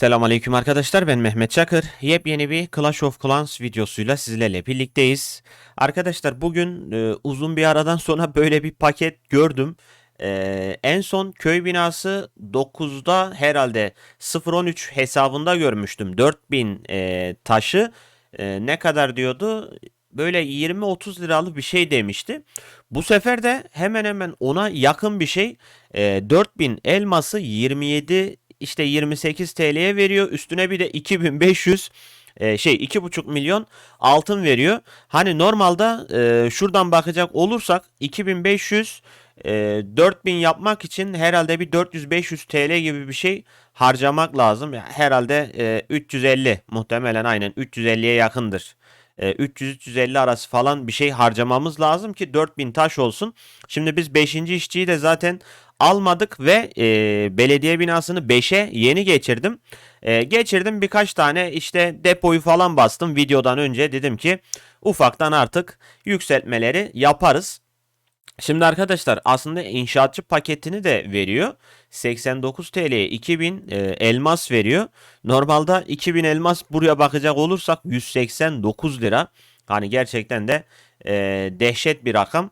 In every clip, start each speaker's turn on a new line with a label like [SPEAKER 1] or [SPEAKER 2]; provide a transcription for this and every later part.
[SPEAKER 1] Selamünaleyküm arkadaşlar ben Mehmet Çakır. Yepyeni bir Clash of Clans videosuyla sizlerle birlikteyiz. Arkadaşlar bugün e, uzun bir aradan sonra böyle bir paket gördüm. E, en son köy binası 9'da herhalde 013 hesabında görmüştüm. 4000 e, taşı e, ne kadar diyordu? Böyle 20-30 liralık bir şey demişti. Bu sefer de hemen hemen ona yakın bir şey. E, 4000 elması 27 işte 28 TL'ye veriyor. Üstüne bir de 2500 e, şey 2,5 milyon altın veriyor. Hani normalde e, şuradan bakacak olursak 2500 e, 4000 yapmak için herhalde bir 400-500 TL gibi bir şey harcamak lazım. Herhalde e, 350 muhtemelen aynen 350'ye yakındır. E, 300-350 arası falan bir şey harcamamız lazım ki 4000 taş olsun. Şimdi biz 5. işçiyi de zaten almadık ve e, belediye binasını 5'e yeni geçirdim. E, geçirdim birkaç tane işte depoyu falan bastım videodan önce dedim ki ufaktan artık yükseltmeleri yaparız. Şimdi arkadaşlar aslında inşaatçı paketini de veriyor. 89 TL'ye 2000 e, elmas veriyor. Normalde 2000 elmas buraya bakacak olursak 189 lira. Hani gerçekten de e, dehşet bir rakam.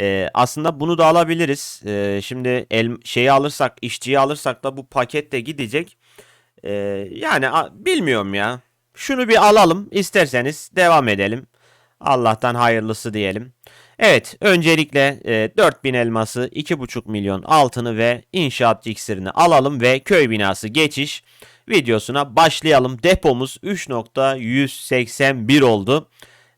[SPEAKER 1] E, aslında bunu da alabiliriz. E, şimdi el, şeyi alırsak, işçiyi alırsak da bu paket de gidecek. E, yani a, bilmiyorum ya. Şunu bir alalım. İsterseniz devam edelim. Allah'tan hayırlısı diyelim. Evet, öncelikle e, 4000 elması, 2,5 milyon altını ve inşaat iksirini alalım ve köy binası geçiş videosuna başlayalım. Depomuz 3.181 oldu.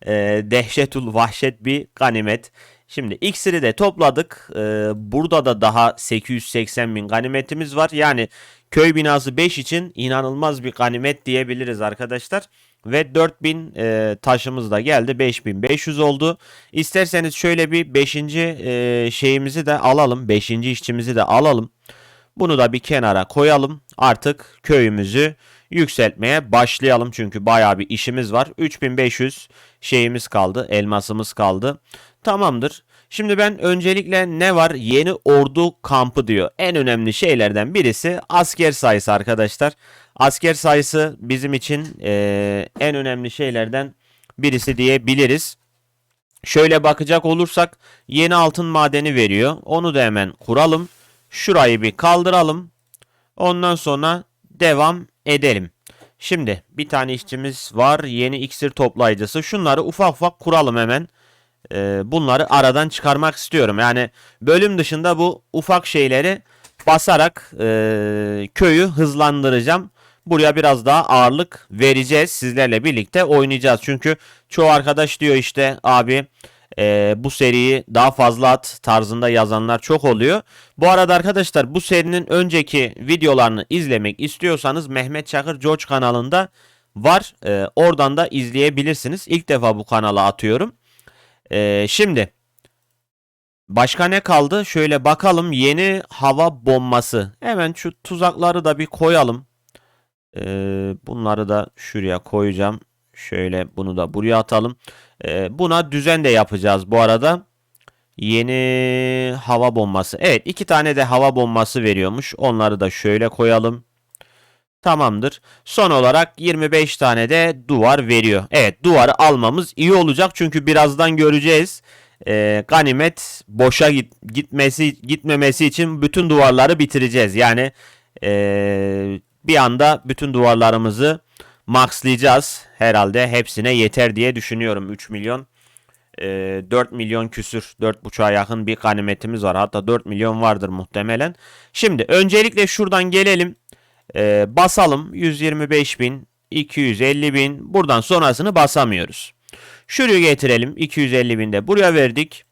[SPEAKER 1] E, dehşetul vahşet bir ganimet. Şimdi iksiri de topladık. Ee, burada da daha 880 bin ganimetimiz var. Yani köy binası 5 için inanılmaz bir ganimet diyebiliriz arkadaşlar. Ve 4000 e, taşımız da geldi. 5500 oldu. İsterseniz şöyle bir 5. E, şeyimizi de alalım. 5. işçimizi de alalım. Bunu da bir kenara koyalım. Artık köyümüzü yükseltmeye başlayalım. Çünkü bayağı bir işimiz var. 3500 şeyimiz kaldı. Elmasımız kaldı. Tamamdır. Şimdi ben öncelikle ne var? Yeni ordu kampı diyor. En önemli şeylerden birisi asker sayısı arkadaşlar. Asker sayısı bizim için e, en önemli şeylerden birisi diyebiliriz. Şöyle bakacak olursak yeni altın madeni veriyor. Onu da hemen kuralım. Şurayı bir kaldıralım. Ondan sonra devam edelim. Şimdi bir tane işçimiz var. Yeni iksir toplayıcısı. Şunları ufak ufak kuralım hemen e, bunları aradan çıkarmak istiyorum. Yani bölüm dışında bu ufak şeyleri basarak e, köyü hızlandıracağım. Buraya biraz daha ağırlık vereceğiz. Sizlerle birlikte oynayacağız. Çünkü çoğu arkadaş diyor işte abi e, bu seriyi daha fazla at tarzında yazanlar çok oluyor. Bu arada arkadaşlar bu serinin önceki videolarını izlemek istiyorsanız Mehmet Çakır George kanalında var. E, oradan da izleyebilirsiniz. İlk defa bu kanala atıyorum. Ee, şimdi başka ne kaldı? Şöyle bakalım yeni hava bombası. Hemen şu tuzakları da bir koyalım. Ee, bunları da şuraya koyacağım. Şöyle bunu da buraya atalım. Ee, buna düzen de yapacağız bu arada. Yeni hava bombası. Evet iki tane de hava bombası veriyormuş. Onları da şöyle koyalım. Tamamdır. Son olarak 25 tane de duvar veriyor. Evet duvarı almamız iyi olacak çünkü birazdan göreceğiz. Ee, ganimet boşa git, gitmesi gitmemesi için bütün duvarları bitireceğiz. Yani ee, bir anda bütün duvarlarımızı maxlayacağız. Herhalde hepsine yeter diye düşünüyorum. 3 milyon e, 4 milyon küsür 4.5'a yakın bir ganimetimiz var. Hatta 4 milyon vardır muhtemelen. Şimdi öncelikle şuradan gelelim. E, basalım 125 bin 250 bin buradan sonrasını basamıyoruz. Şuraya getirelim 250 bin de buraya verdik.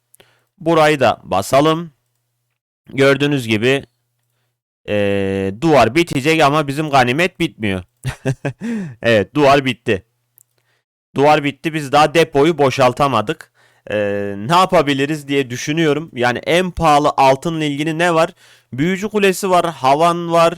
[SPEAKER 1] Burayı da basalım. Gördüğünüz gibi e, duvar bitecek ama bizim ganimet bitmiyor. evet duvar bitti. Duvar bitti biz daha depoyu boşaltamadık. Ee, ne yapabiliriz diye düşünüyorum. Yani en pahalı altınla ilgili ne var? Büyücü kulesi var, havan var,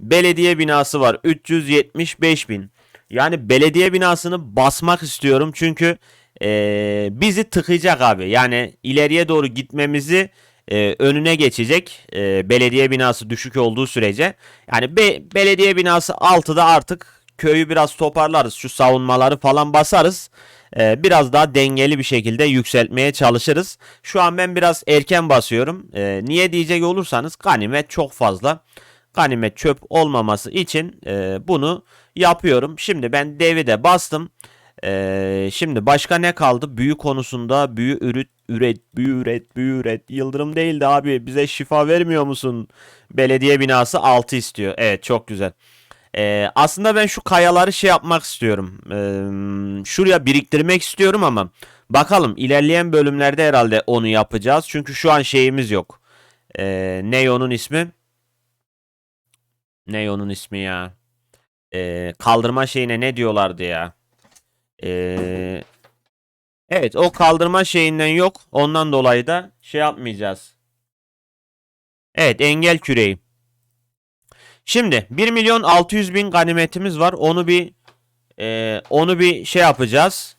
[SPEAKER 1] belediye binası var 375 bin. Yani belediye binasını basmak istiyorum çünkü e, bizi tıkayacak abi. Yani ileriye doğru gitmemizi e, önüne geçecek. E, belediye binası düşük olduğu sürece. Yani be, belediye binası 6'da artık köyü biraz toparlarız. Şu savunmaları falan basarız. E, biraz daha dengeli bir şekilde yükseltmeye çalışırız. Şu an ben biraz erken basıyorum. E, niye diyecek olursanız ganimet çok fazla. Ganimet çöp olmaması için e, bunu yapıyorum. Şimdi ben devi de bastım. Ee, şimdi başka ne kaldı? Büyü konusunda büyü üret, üret, büyü üret, büyü üret. Yıldırım değildi abi. Bize şifa vermiyor musun? Belediye binası 6 istiyor. Evet çok güzel. Ee, aslında ben şu kayaları şey yapmak istiyorum. Ee, şuraya biriktirmek istiyorum ama bakalım ilerleyen bölümlerde herhalde onu yapacağız. Çünkü şu an şeyimiz yok. Ee, ne ismi? Ne onun ismi ya? Ee, kaldırma şeyine ne diyorlardı ya? Ee, evet o kaldırma şeyinden yok. Ondan dolayı da şey yapmayacağız. Evet engel küreği. Şimdi 1 milyon 600 bin ganimetimiz var. Onu bir e, onu bir şey yapacağız.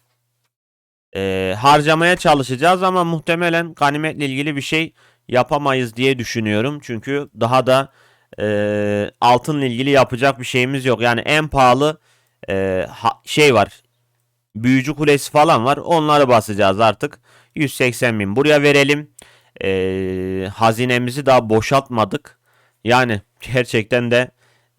[SPEAKER 1] E, harcamaya çalışacağız ama muhtemelen ganimetle ilgili bir şey yapamayız diye düşünüyorum. Çünkü daha da e, altınla ilgili yapacak bir şeyimiz yok. Yani en pahalı e, ha, şey var büyücü kulesi falan var. Onları basacağız artık. 180 bin buraya verelim. Ee, hazinemizi daha boşaltmadık. Yani gerçekten de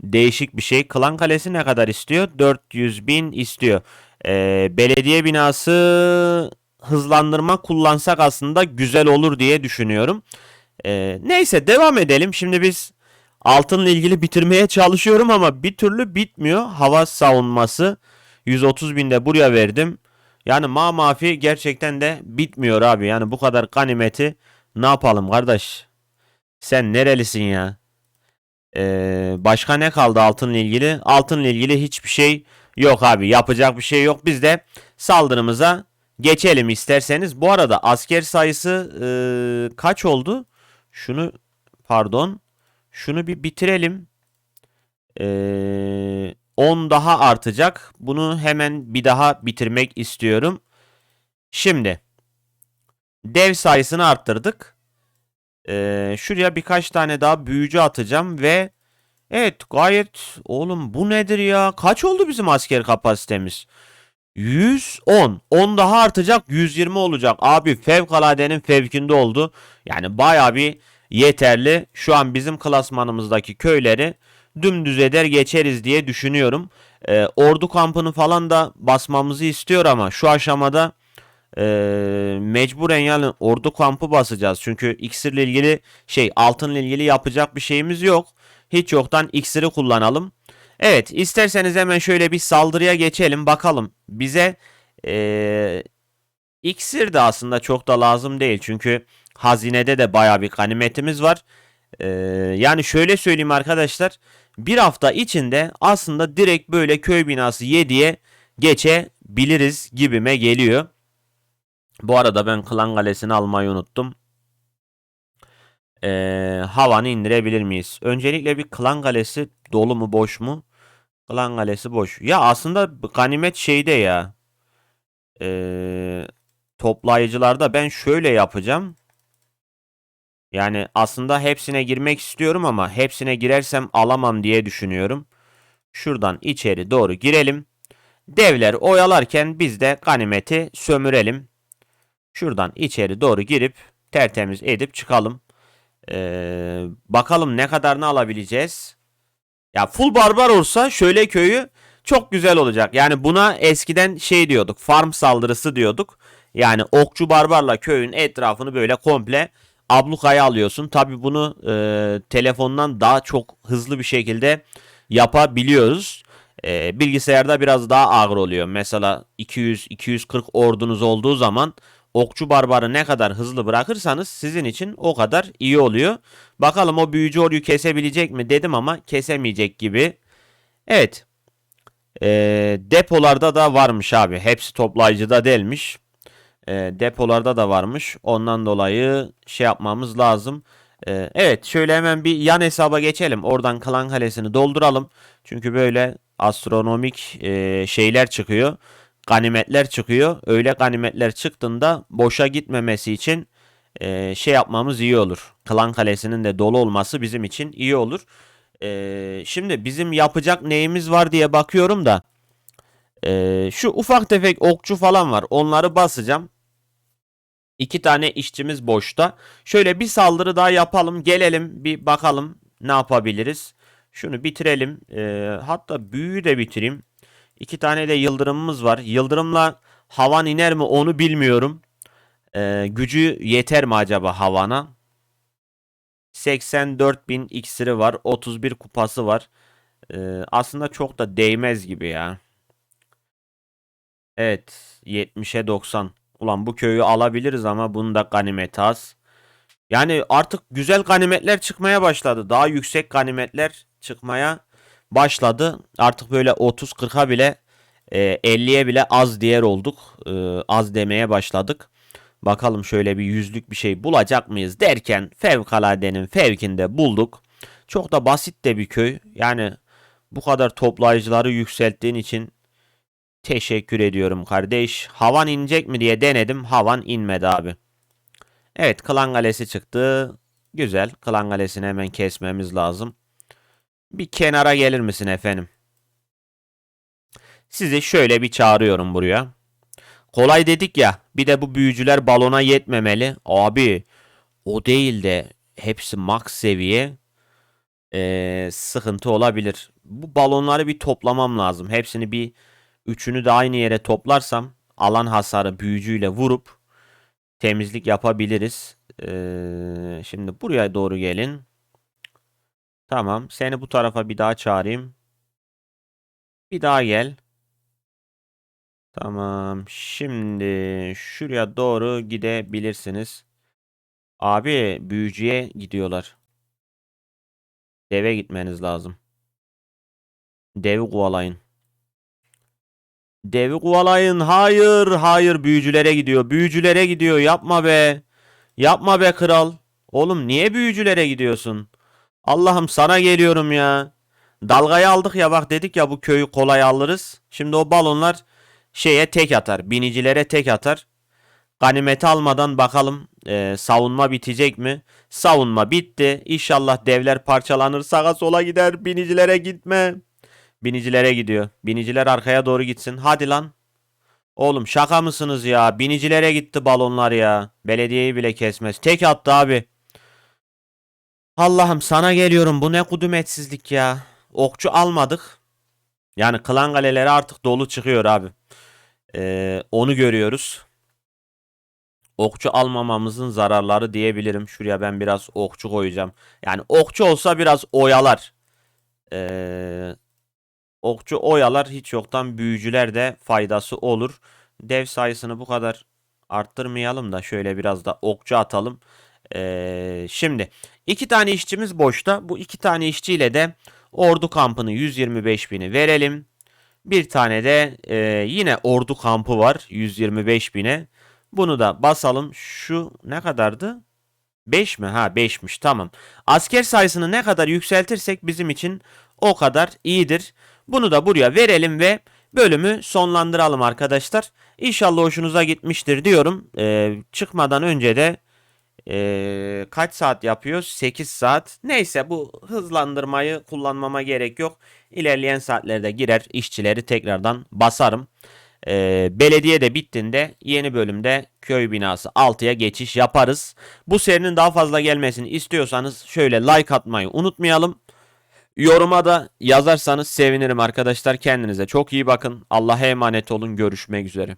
[SPEAKER 1] değişik bir şey. Klan Kalesi ne kadar istiyor? 400 bin istiyor. Ee, belediye binası hızlandırma kullansak aslında güzel olur diye düşünüyorum. Ee, neyse devam edelim. Şimdi biz altınla ilgili bitirmeye çalışıyorum ama bir türlü bitmiyor. Hava savunması 130 binde buraya verdim. Yani ma mafi gerçekten de bitmiyor abi. Yani bu kadar ganimeti ne yapalım kardeş? Sen nerelisin ya? Ee, başka ne kaldı altınla ilgili? Altınla ilgili hiçbir şey yok abi. Yapacak bir şey yok. Biz de saldırımıza geçelim isterseniz. Bu arada asker sayısı e, kaç oldu? Şunu pardon. Şunu bir bitirelim. Eee 10 daha artacak. Bunu hemen bir daha bitirmek istiyorum. Şimdi dev sayısını arttırdık. Ee, şuraya birkaç tane daha büyücü atacağım ve evet gayet oğlum bu nedir ya? Kaç oldu bizim asker kapasitemiz? 110. 10 daha artacak 120 olacak. Abi fevkaladenin fevkinde oldu. Yani baya bir yeterli. Şu an bizim klasmanımızdaki köyleri dümdüz eder geçeriz diye düşünüyorum. E, ordu kampını falan da basmamızı istiyor ama şu aşamada e, mecburen yani ordu kampı basacağız. Çünkü iksirle ilgili şey altınla ilgili yapacak bir şeyimiz yok. Hiç yoktan iksiri kullanalım. Evet isterseniz hemen şöyle bir saldırıya geçelim bakalım. Bize e, iksir de aslında çok da lazım değil. Çünkü hazinede de baya bir ganimetimiz var. E, yani şöyle söyleyeyim arkadaşlar bir hafta içinde aslında direkt böyle köy binası 7'ye geçebiliriz gibime geliyor. Bu arada ben Klan Kalesi'ni almayı unuttum. Ee, havanı indirebilir miyiz? Öncelikle bir Klan Kalesi dolu mu boş mu? Klan Kalesi boş. Ya aslında ganimet şeyde ya. Ee, toplayıcılarda ben şöyle yapacağım. Yani aslında hepsine girmek istiyorum ama hepsine girersem alamam diye düşünüyorum. Şuradan içeri doğru girelim. Devler oyalarken biz de ganimeti sömürelim. Şuradan içeri doğru girip tertemiz edip çıkalım. Ee, bakalım ne kadarını alabileceğiz. Ya full barbar olsa şöyle köyü çok güzel olacak. Yani buna eskiden şey diyorduk. Farm saldırısı diyorduk. Yani okçu barbarla köyün etrafını böyle komple ablukaya alıyorsun. Tabi bunu e, telefondan daha çok hızlı bir şekilde yapabiliyoruz. E, bilgisayarda biraz daha ağır oluyor. Mesela 200-240 ordunuz olduğu zaman okçu barbarı ne kadar hızlı bırakırsanız sizin için o kadar iyi oluyor. Bakalım o büyücü oryu kesebilecek mi dedim ama kesemeyecek gibi. Evet. E, depolarda da varmış abi. Hepsi toplayıcıda değilmiş e, depolarda da varmış. Ondan dolayı şey yapmamız lazım. E, evet şöyle hemen bir yan hesaba geçelim. Oradan klan kalesini dolduralım. Çünkü böyle astronomik e, şeyler çıkıyor. Ganimetler çıkıyor. Öyle ganimetler çıktığında boşa gitmemesi için e, şey yapmamız iyi olur. Klan Kalesi'nin de dolu olması bizim için iyi olur. E, şimdi bizim yapacak neyimiz var diye bakıyorum da e, şu ufak tefek okçu falan var. Onları basacağım. İki tane işçimiz boşta. Şöyle bir saldırı daha yapalım. Gelelim bir bakalım ne yapabiliriz. Şunu bitirelim. E, hatta büyüyü de bitireyim. İki tane de yıldırımımız var. Yıldırımla havan iner mi onu bilmiyorum. Ee, gücü yeter mi acaba havana? 84 bin iksiri var. 31 kupası var. Ee, aslında çok da değmez gibi ya. Evet. 70'e 90. Ulan bu köyü alabiliriz ama bunun da ganimeti az. Yani artık güzel ganimetler çıkmaya başladı. Daha yüksek ganimetler çıkmaya başladı. Artık böyle 30-40'a bile e, 50'ye bile az diğer olduk. E, az demeye başladık. Bakalım şöyle bir yüzlük bir şey bulacak mıyız derken fevkaladenin fevkinde bulduk. Çok da basit de bir köy. Yani bu kadar toplayıcıları yükselttiğin için teşekkür ediyorum kardeş. Havan inecek mi diye denedim. Havan inmedi abi. Evet klan galesi çıktı. Güzel. Klan galesini hemen kesmemiz lazım. Bir kenara gelir misin efendim? Sizi şöyle bir çağırıyorum buraya. Kolay dedik ya. Bir de bu büyücüler balona yetmemeli. Abi o değil de hepsi max seviye. Ee, sıkıntı olabilir. Bu balonları bir toplamam lazım. Hepsini bir üçünü de aynı yere toplarsam alan hasarı büyücüyle vurup temizlik yapabiliriz. Ee, şimdi buraya doğru gelin. Tamam. Seni bu tarafa bir daha çağırayım. Bir daha gel. Tamam. Şimdi şuraya doğru gidebilirsiniz. Abi büyücüye gidiyorlar. Deve gitmeniz lazım. Devi kovalayın. Devi kovalayın. Hayır, hayır büyücülere gidiyor. Büyücülere gidiyor. Yapma be. Yapma be kral. Oğlum niye büyücülere gidiyorsun? Allah'ım sana geliyorum ya. Dalgayı aldık ya bak dedik ya bu köyü kolay alırız. Şimdi o balonlar şeye tek atar. Binicilere tek atar. Ganimeti almadan bakalım e, savunma bitecek mi? Savunma bitti. İnşallah devler parçalanır. Sağa sola gider. Binicilere gitme. Binicilere gidiyor. Biniciler arkaya doğru gitsin. Hadi lan. Oğlum şaka mısınız ya? Binicilere gitti balonlar ya. Belediyeyi bile kesmez. Tek attı abi. Allah'ım sana geliyorum. Bu ne kudumetsizlik ya. Okçu almadık. Yani klan kaleleri artık dolu çıkıyor abi. Ee, onu görüyoruz. Okçu almamamızın zararları diyebilirim. Şuraya ben biraz okçu koyacağım. Yani okçu olsa biraz oyalar. Ee, okçu oyalar hiç yoktan büyücüler de faydası olur. Dev sayısını bu kadar arttırmayalım da şöyle biraz da okçu atalım. Ee, şimdi iki tane işçimiz boşta. Bu iki tane işçiyle de ordu kampını 125 bini verelim. Bir tane de e, yine ordu kampı var 125 bine. Bunu da basalım. Şu ne kadardı? 5 mi? Ha 5'miş tamam. Asker sayısını ne kadar yükseltirsek bizim için o kadar iyidir. Bunu da buraya verelim ve bölümü sonlandıralım arkadaşlar. İnşallah hoşunuza gitmiştir diyorum. Ee, çıkmadan önce de ee, kaç saat yapıyoruz? 8 saat. Neyse bu hızlandırmayı kullanmama gerek yok. İlerleyen saatlerde girer işçileri tekrardan basarım. Ee, belediye de bittiğinde yeni bölümde köy binası 6'ya geçiş yaparız. Bu serinin daha fazla gelmesini istiyorsanız şöyle like atmayı unutmayalım. Yoruma da yazarsanız sevinirim arkadaşlar. Kendinize çok iyi bakın. Allah'a emanet olun. Görüşmek üzere.